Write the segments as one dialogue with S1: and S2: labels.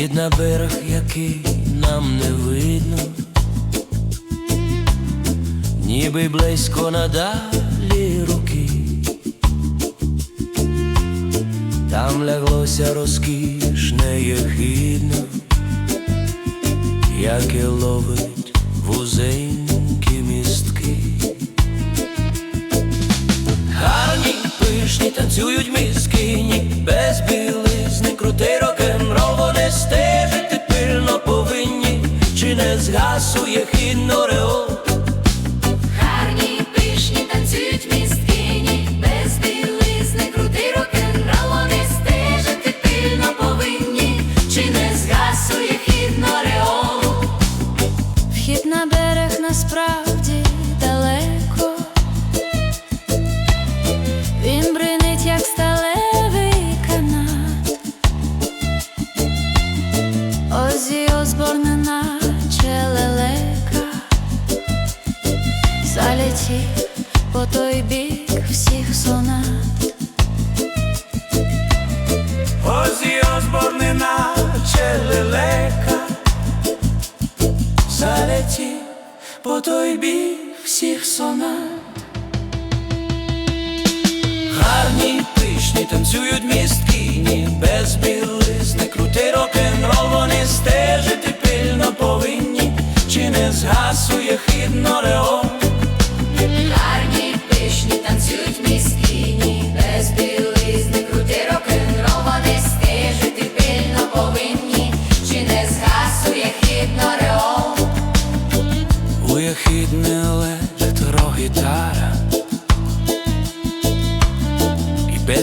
S1: Вхід на берег, який нам не видно, ніби близько надалі руки, там ляглося розкішне єхидно, яке ловить вузенькі містки. Гарні, пишні, танцюють міскині, без білизни, крутий рок-н-рол згасує хід реол.
S2: Залетів по той бік всіх сонат.
S1: Озі Осборни наче лелека, залетів по той бік всіх сонат. Гарні, пишні, танцюють місткині, без білизни, крутий рок-н-рол. Вони стежити пильно повинні, чи не згасує хідно реол.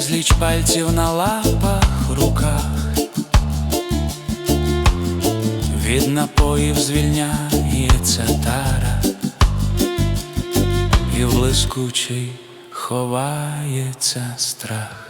S1: Безліч пальців на лапах, руках. Від напоїв звільняється тара. І в блискучий ховається страх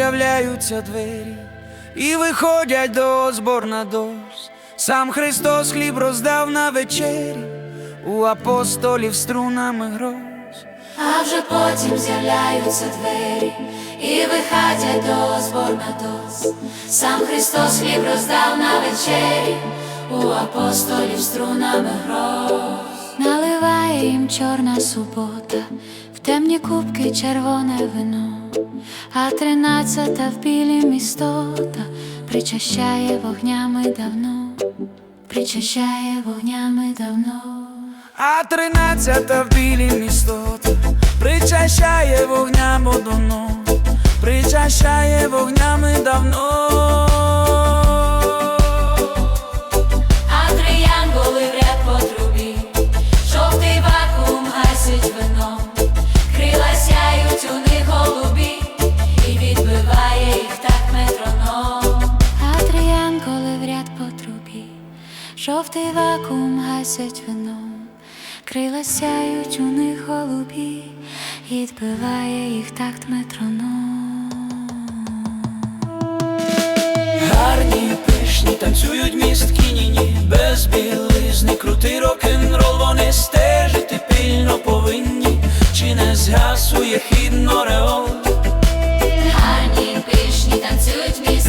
S3: з'являються двері і виходять до зборна дощ. Сам Христос хліб роздав на вечері, у апостолів струнами гроз.
S2: А вже потім з'являються двері і виходять до зборна дос. Сам Христос хліб роздав на вечері, у апостолів струнами гроз. Наливає їм чорна субота, темні кубки червоне вино, а тринадцята в білі містота причащає вогнями давно, причащає вогнями давно.
S3: А тринадцята в білі містота причащає вогням одно, причащає вогнями давно.
S2: жовтий вакуум гасять вином, крила сяють у них голубі, І відбиває їх такт метроном. Гарні пишні танцюють містки ні-ні. Без білизни, крутий рок-н-рол вони стежити пільно повинні, чи не згасує хідно реол.
S1: Гарні пишні танцюють містки